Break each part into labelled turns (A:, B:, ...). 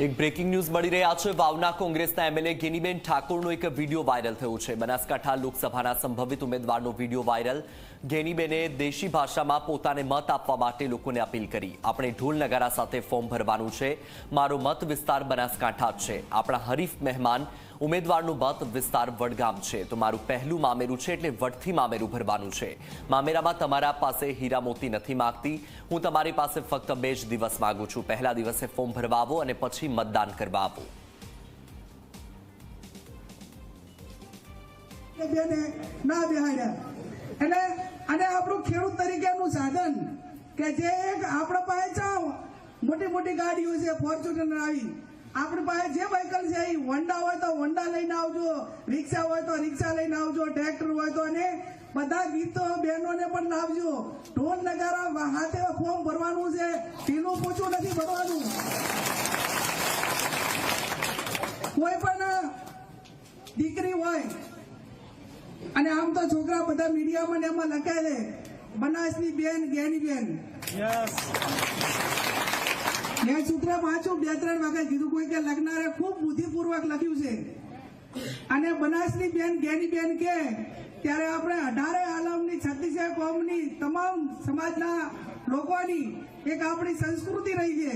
A: એક breaking news મળી રહ્યા છે. વાવના કોંગ્રેસના એમએલએ ગેનીબેન ઠાકોરનો એક વીડિયો વાયરલ થયો છે. બનાસકાંઠા લોકસભાના સંભવિત ઉમેદવારનો વીડિયો વાયરલ ગેનીબેને દેશી ભાષામાં પોતાને મત આપવા માટે લોકોને અપીલ કરી. આપણે ઢોલ નગારા સાથે ફોર્મ ભરવાનું છે. મારો મત વિસ્તાર બનાસકાંઠા છે. આપણા હરીફ મહેમાન ઉમેદવારનું મત વિસ્તાર વડગામ છે. તો મારું પહેલું મામેરું છે એટલે વડથી મામેરું ભરવાનું છે. મામેરામાં તમારા પાસે હીરા નથી માગતી. હું તમારી પાસે ફક્ત બે જ દિવસ માગું છું. પહેલા દિવસે ફોર્મ ભરવા આવો અને પછી મતદાન કરવા આવો
B: આપણું ખેડૂત તરીકેનું સાધન કે જે આપણા પાસે મોટી મોટી ગાડીઓ છે ફોર્ચ્યુનર આવી. આપણી પાસે જે વ્હીકલ હોન્ડા હોય તો વંડા લઈને આવજો, રિક્ષા હોય તો રિક્ષા લઈને આવજો, ટ્રેક્ટર હોય તો અને બધા ગીતો બહેનોને પણ લાવજો. ઢોલ નગારા હાથે ફોર્મ ભરવાનું છે, ઢીલું પૂછું નથી ભરવાનું. કોઈ પણ દીકરી હોય, અને આમ તો છોકરા બધા મીડિયામાં ને એમાં લખાયેલે, બનાસની બેન ગેની બેન. મેં સૂત્ર વાંચું, બે, ત્રણ વખત કીધું કોઈ કે લખનારે ખૂબ બુદ્ધિપૂર્વક લખ્યું છે. અને બનાસની બેન ગેની બેન કે, ત્યારે આપણે અઢારે આલમની, છત્રીસે કોમની, તમામ સમાજના લોકોની એક આપણી સંસ્કૃતિ રહી છે.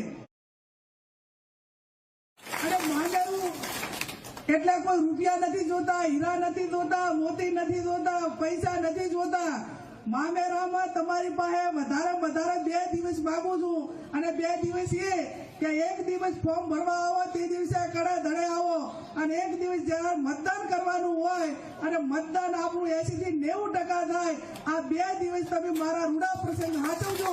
B: અને માંડવું એટલે કોઈ રૂપિયા નથી જોતા, હીરા નથી જોતા, મોતી નથી જોતા, પૈસા નથી જોતા. મામેરામાં તમારી પાસે વધારે વધારે બે દિવસ માંગુ છું. અને બે દિવસ એ કે એક દિવસ ફોર્મ ભરવા આવો, તે દિવસે કડા ધડે આવો. અને એક દિવસ જ્યારે મતદાન કરવાનું હોય, અને મતદાન આપણું એસી થી નેવું ટકા થાય, આ બે દિવસ તમે મારા રૂડા પ્રસંગ સાચવજો